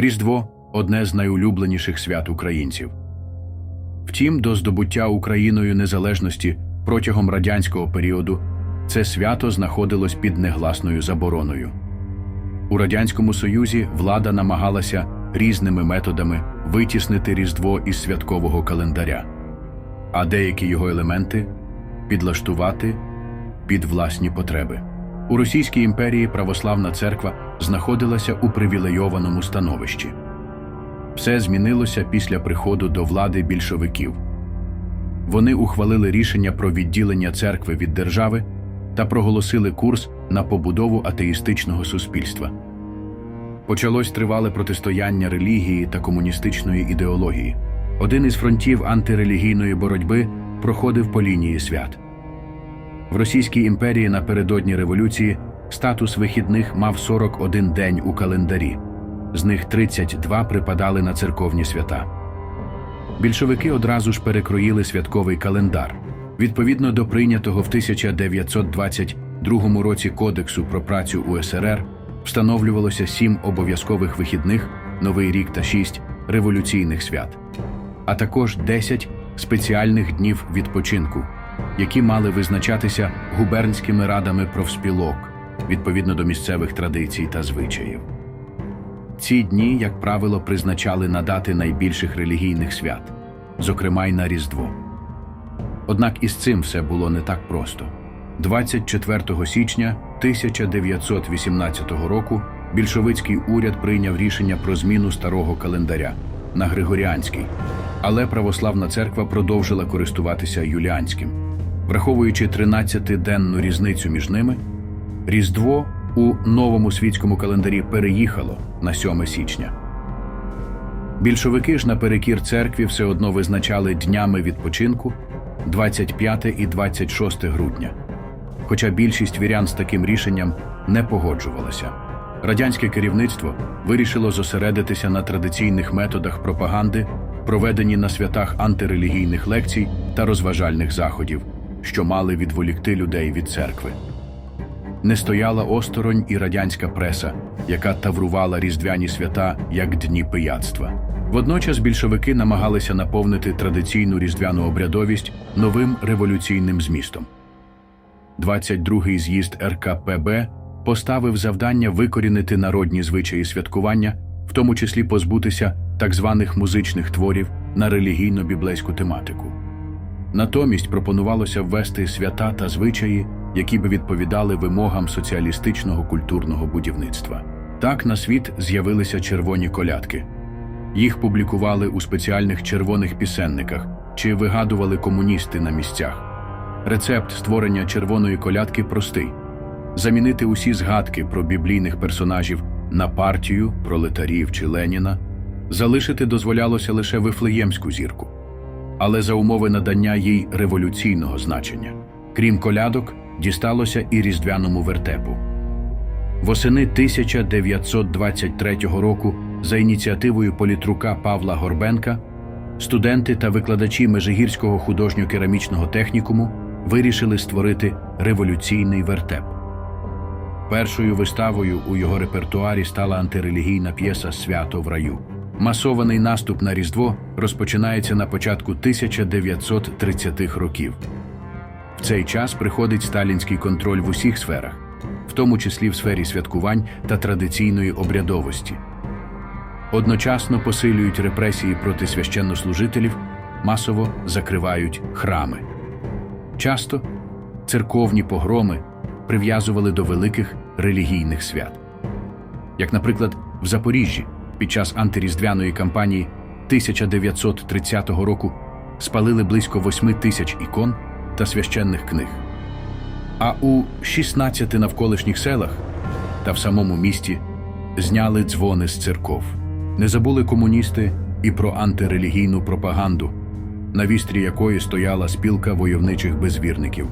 Різдво одне з найулюбленіших свят українців. Втім, до здобуття Україною незалежності протягом радянського періоду це свято знаходилось під негласною забороною. У Радянському Союзі влада намагалася різними методами витіснити Різдво із святкового календаря, а деякі його елементи підлаштувати під власні потреби. У Російській імперії православна церква знаходилася у привілейованому становищі. Все змінилося після приходу до влади більшовиків. Вони ухвалили рішення про відділення церкви від держави та проголосили курс на побудову атеїстичного суспільства. Почалось тривале протистояння релігії та комуністичної ідеології. Один із фронтів антирелігійної боротьби проходив по лінії свят. В Російській імперії напередодні революції статус вихідних мав 41 день у календарі, з них 32 припадали на церковні свята. Більшовики одразу ж перекроїли святковий календар. Відповідно до прийнятого в 1922 році Кодексу про працю УСРР встановлювалося сім обов'язкових вихідних, Новий рік та шість революційних свят, а також 10 спеціальних днів відпочинку, які мали визначатися губернськими радами профспілок відповідно до місцевих традицій та звичаїв. Ці дні, як правило, призначали на дати найбільших релігійних свят, зокрема й на Різдво. Однак із цим все було не так просто. 24 січня 1918 року більшовицький уряд прийняв рішення про зміну старого календаря на Григоріанський, але православна церква продовжила користуватися юліанським. Враховуючи 13-денну різницю між ними, Різдво у новому світському календарі переїхало на 7 січня. Більшовики ж наперекір церкві все одно визначали днями відпочинку 25 і 26 грудня. Хоча більшість вірян з таким рішенням не погоджувалася. Радянське керівництво вирішило зосередитися на традиційних методах пропаганди, проведені на святах антирелігійних лекцій та розважальних заходів, що мали відволікти людей від церкви. Не стояла осторонь і радянська преса, яка таврувала різдвяні свята як дні пияцтва. Водночас більшовики намагалися наповнити традиційну різдвяну обрядовість новим революційним змістом. 22-й з'їзд РКПБ поставив завдання викорінити народні звичаї святкування, в тому числі позбутися так званих музичних творів на релігійно-біблейську тематику. Натомість пропонувалося ввести свята та звичаї, які би відповідали вимогам соціалістичного культурного будівництва. Так на світ з'явилися червоні колядки. Їх публікували у спеціальних червоних пісенниках чи вигадували комуністи на місцях. Рецепт створення червоної колядки простий: замінити усі згадки про біблійних персонажів на партію, пролетарів чи Леніна, залишити дозволялося лише вифлеємську зірку, але за умови надання їй революційного значення. Крім колядок, дісталося і різдвяному вертепу. Восени 1923 року за ініціативою політрука Павла Горбенка студенти та викладачі Межигірського художньо-керамічного технікуму вирішили створити революційний вертеп. Першою виставою у його репертуарі стала антирелігійна п'єса Свято в раю. Масований наступ на Різдво розпочинається на початку 1930-х років. В цей час приходить сталінський контроль в усіх сферах, в тому числі в сфері святкувань та традиційної обрядовості. Одночасно посилюють репресії проти священнослужителів, масово закривають храми. Часто церковні погроми прив'язували до великих релігійних свят. Як, наприклад, в Запоріжжі під час антиріздвяної кампанії 1930 року спалили близько 8 тисяч ікон та священних книг. А у 16 навколишніх селах та в самому місті зняли дзвони з церков. Не забули комуністи і про антирелігійну пропаганду, на вістрі якої стояла спілка войовничих безвірників.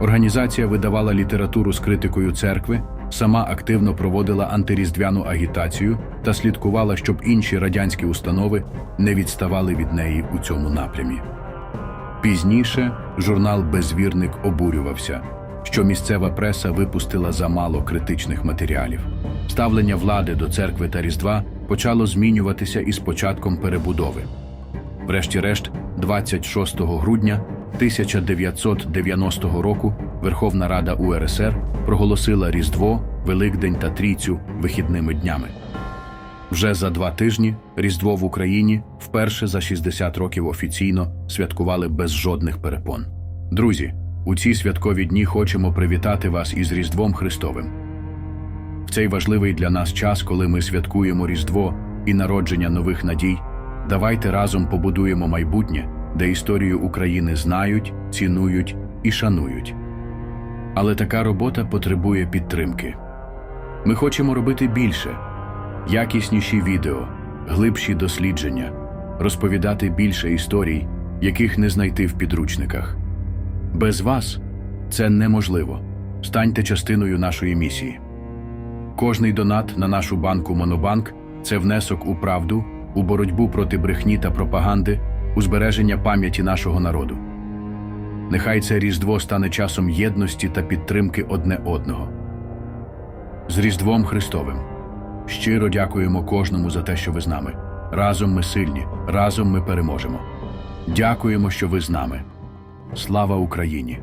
Організація видавала літературу з критикою церкви, сама активно проводила антиріздвяну агітацію та слідкувала, щоб інші радянські установи не відставали від неї у цьому напрямі. Пізніше журнал Безвірник обурювався, що місцева преса випустила замало критичних матеріалів. Ставлення влади до церкви та Різдва почало змінюватися із початком перебудови. Врешті-решт, 26 грудня 1990 року Верховна Рада УРСР проголосила Різдво, Великдень та Трійцю вихідними днями. Вже за два тижні Різдво в Україні вперше за 60 років офіційно святкували без жодних перепон. Друзі, у ці святкові дні хочемо привітати вас із Різдвом Христовим. В цей важливий для нас час, коли ми святкуємо Різдво і народження нових надій, давайте разом побудуємо майбутнє, де історію України знають, цінують і шанують. Але така робота потребує підтримки. Ми хочемо робити більше, якісніші відео, глибші дослідження, розповідати більше історій, яких не знайти в підручниках. Без вас це неможливо. Станьте частиною нашої місії. Кожний донат на нашу банку Монобанк це внесок у правду, у боротьбу проти брехні та пропаганди, у збереження пам'яті нашого народу. Нехай це Різдво стане часом єдності та підтримки одне одного. З Різдвом Христовим. Щиро дякуємо кожному за те, що ви з нами. Разом ми сильні, разом ми переможемо. Дякуємо, що ви з нами. Слава Україні!